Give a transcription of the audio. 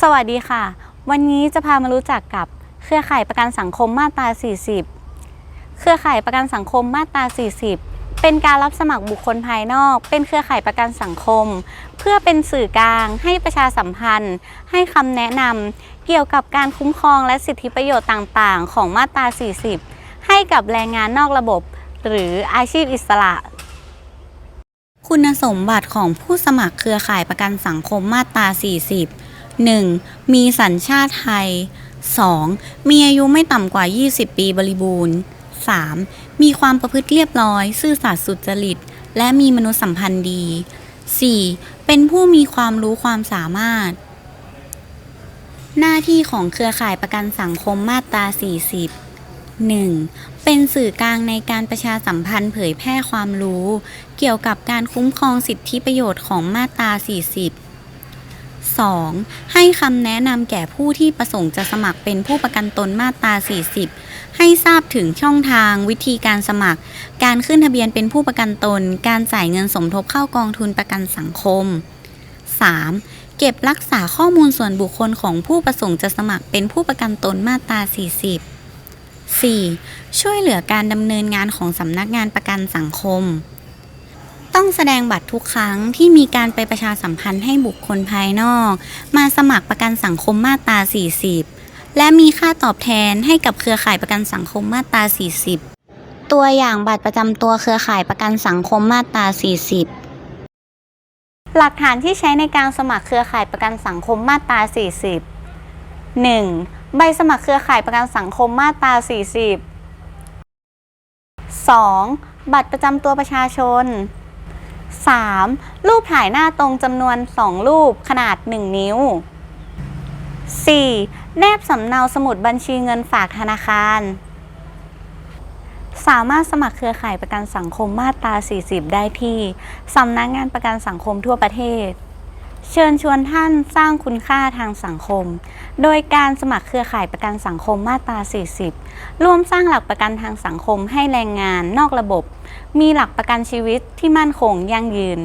สวัสดีค่ะ วันนี้จะพามารู้จักกับเครือข่ายประกันสังคมมาตรา 40 เครือข่ายประกันสังคมมาตรา 40 เป็นการรับสมัครบุคคลภายนอก เป็นเครือข่ายประกันสังคม เพื่อเป็นสื่อกลาง ให้ประชาสัมพันธ์ ให้คำแนะนำเกี่ยวกับการคุ้มครองและสิทธิประโยชน์ต่างๆ ของมาตรา 40 ให้กับแรงงานนอกระบบ หรืออาชีพอิสระคุณสมบัติของผู้สมัครเครือข่ายประกันสังคมมาตรา 40 1. มีสัญชาติไทย 2. มีอายุไม่ต่ำกว่า 20 ปีบริบูรณ์ 3. มีความประพฤติเรียบร้อย ซื่อสัตย์สุจริต และมีมนุษยสัมพันธ์ดี 4. เป็นผู้มีความรู้ความสามารถ หน้าที่ของเครือข่ายประกันสังคมมาตรา 40 1. เป็นสื่อกลางในการประชาสัมพันธ์เผยแพร่ความรู้ เกี่ยวกับการคุ้มครองสิทธิประโยชน์ของมาตรา 40 2. ให้คำแนะนำแก่ผู้ที่ประสงค์จะสมัครเป็นผู้ประกันตนมาตรา 40 ให้ทราบถึงช่องทางวิธีการสมัคร การขึ้นทะเบียนเป็นผู้ประกันตน การจ่ายเงินสมทบเข้ากองทุนประกันสังคม 3. เก็บรักษาข้อมูลส่วนบุคคลของผู้ประสงค์จะสมัครเป็นผู้ประกันตนมาตรา 40 4. ช่วยเหลือการดำเนินงานของสำนักงานประกันสังคม ต้องแสดงบัตรทุกครั้งที่มีการไปประชาสัมพันธ์ให้บุคคลภายนอก มาสมัครประกันสังคมมาตรา 40 และมีค่าตอบแทนให้กับเครือข่ายประกันสังคมมาตรา 40 ตัวอย่างบัตรประจำตัวเครือข่ายประกันสังคมมาตรา 40หลักฐานที่ใช้ในการสมัครเครือข่ายประกันสังคมมาตรา 40 1. ใบสมัครเครือข่ายประกันสังคมมาตรา 40 2. บัตรประจำตัวประชาชน 3. รูปถ่ายหน้าตรงจำนวน 2 รูปขนาด 1 นิ้ว 4. แนบสำเนาสมุดบัญชีเงินฝากธนาคาร สามารถสมัครเครือข่ายประกันสังคมมาตรา 40 ได้ที่ สำนักงานประกันสังคมทั่วประเทศ เชิญชวนท่านสร้างคุณค่าทางสังคม โดยการสมัครเครือข่ายประกันสังคมมาตรา 40 ร่วมสร้างหลักประกันทางสังคมให้แรงงานนอกระบบ มีหลักประกันชีวิตที่มั่นคงยั่งยืน